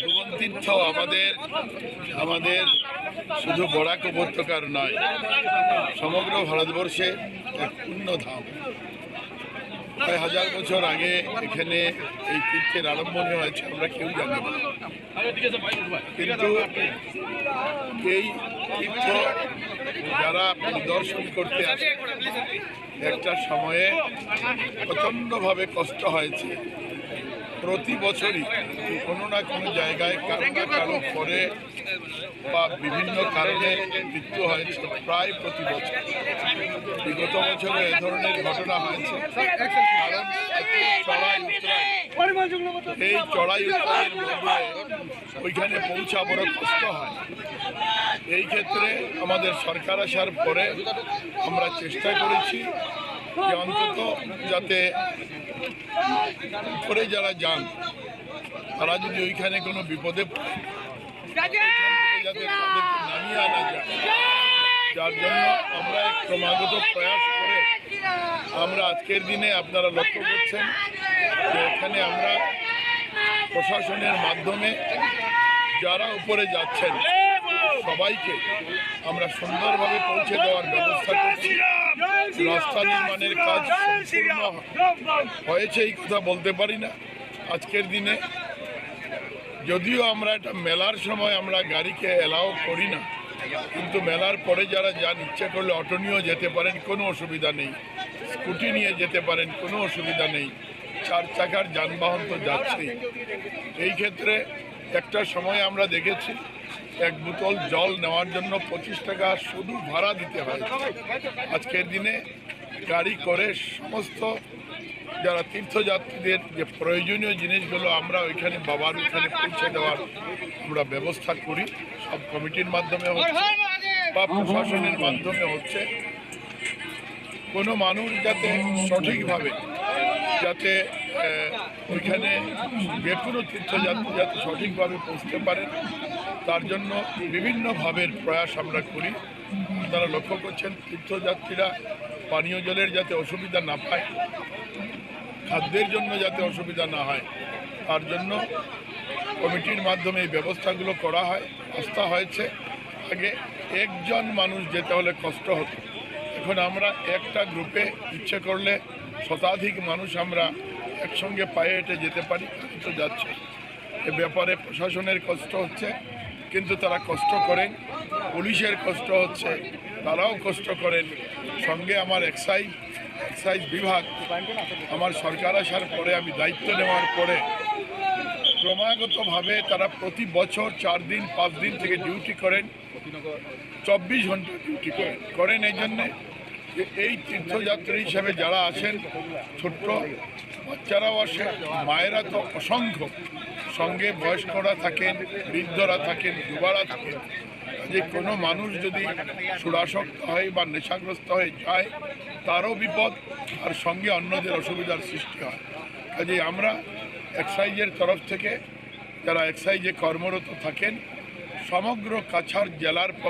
ভুবন তীর্থ আমাদের আমাদের শুধু বরাক উপত্যকার নয়, সমগ্র ভারতবর্ষে এক ধাম প্রায় হাজার বছর আগে এখানে এই তীর্থের আরম্ভণী হয়েছে, আমরা কেউ জানি না। কিন্তু এই তীর্থ যারা পরিদর্শন করতে আসে, একটা সময়ে প্রচণ্ডভাবে কষ্ট হয়েছে। প্রতি বছরই কোনো না কোনো জায়গায় কারও না কারও পরে বা বিভিন্ন কারণে মৃত্যু হয়েছে প্রায় প্রতি বছর। বিগত বছরে এ ধরনের ঘটনা হয়েছে। কারণ চড়াই এই চড়াই মধ্যে ওইখানে পৌঁছা বড় কষ্ট হয়। এই ক্ষেত্রে আমাদের সরকার আসার পরে আমরা চেষ্টা করেছি যে অন্তত যাতে উপরে যারা যান, তারা যদি ওইখানে কোনো বিপদে যাতে নামিয়ে যার জন্য আমরা এক ক্রমাগত প্রয়াস করে আমরা আজকের দিনে আপনারা লক্ষ্য করছেন যে এখানে আমরা প্রশাসনের মাধ্যমে যারা উপরে যাচ্ছেন, সবাইকে আমরা সুন্দরভাবে পৌঁছে দেওয়ার ব্যবস্থা করছি। রাস্তা নির্মাণের কাজ সম্পূর্ণ হয়েছে, এই কথা বলতে পারি না। আজকের দিনে যদিও আমরা একটা মেলার সময় আমরা গাড়িকে অ্যালাও করি না, কিন্তু মেলার পরে যারা যান ইচ্ছে করলে অটো নিয়েও যেতে পারেন, কোনো অসুবিধা নেই। স্কুটি নিয়ে যেতে পারেন, কোনো অসুবিধা নেই। চার চাকার যানবাহন তো যাচ্ছেই। এই ক্ষেত্রে একটা সময় আমরা দেখেছি এক বোতল জল নেওয়ার জন্য পঁচিশ টাকা শুধু ভাড়া দিতে হয়। আজকের দিনে গাড়ি করে সমস্ত যারা তীর্থযাত্রীদের যে প্রয়োজনীয় জিনিসগুলো আমরা ওইখানে বাবার ওইখানে পৌঁছে দেওয়ার আমরা ব্যবস্থা করি। সব কমিটির মাধ্যমে হচ্ছে, বা প্রশাসনের মাধ্যমে হচ্ছে। কোনো মানুষ যাতে সঠিকভাবে যাতে ওইখানে যে কোনো তীর্থযাত্রী যাতে সঠিকভাবে পৌঁছতে পারে, তার জন্য বিভিন্ন ভাবের প্রয়াস আমরা করি। তারা লক্ষ্য করছেন, তীর্থযাত্রীরা পানীয় জলের যাতে অসুবিধা না পায়, খাদ্যের জন্য যাতে অসুবিধা না হয়, তার জন্য কমিটির মাধ্যমে এই ব্যবস্থাগুলো করা হয়, আস্থা হয়েছে। আগে একজন মানুষ যেতে হলে কষ্ট হতো। এখন আমরা একটা গ্রুপে ইচ্ছে করলে শতাধিক মানুষ আমরা একসঙ্গে পায়ে হেঁটে যেতে পারি তো যাচ্ছে। এ ব্যাপারে প্রশাসনের কষ্ট হচ্ছে, কিন্তু তারা কষ্ট করেন, পুলিশের কষ্ট হচ্ছে, তারাও কষ্ট করেন। সঙ্গে আমার এক্সাইজ এক্সাইজ বিভাগ, আমার সরকার আসার পরে আমি দায়িত্ব নেওয়ার পরে ক্রমাগতভাবে তারা প্রতি বছর চার দিন, পাঁচ দিন থেকে ডিউটি করেন, চব্বিশ ঘণ্টা ডিউটি করেন। করেন এই জন্যে যে এই তীর্থযাত্রী হিসেবে যারা আসেন ছোট্ট বাচ্চারাও আসে মায়েরা তো অসংখ্য। সঙ্গে বয়স্করা থাকেন, বৃদ্ধরা থাকেন যুবারা থাকেন। যে কোনো মানুষ যদি সুরাসক্ত হয় বা নেশাগ্রস্ত হয়ে যায়, তারও বিপদ আর সঙ্গে অন্যদের অসুবিধার সৃষ্টি হয়। কাজে আমরা এক্সাইজের তরফ থেকে যারা এক্সাইজে কর্মরত থাকেন, সমগ্র কাছাড় জেলার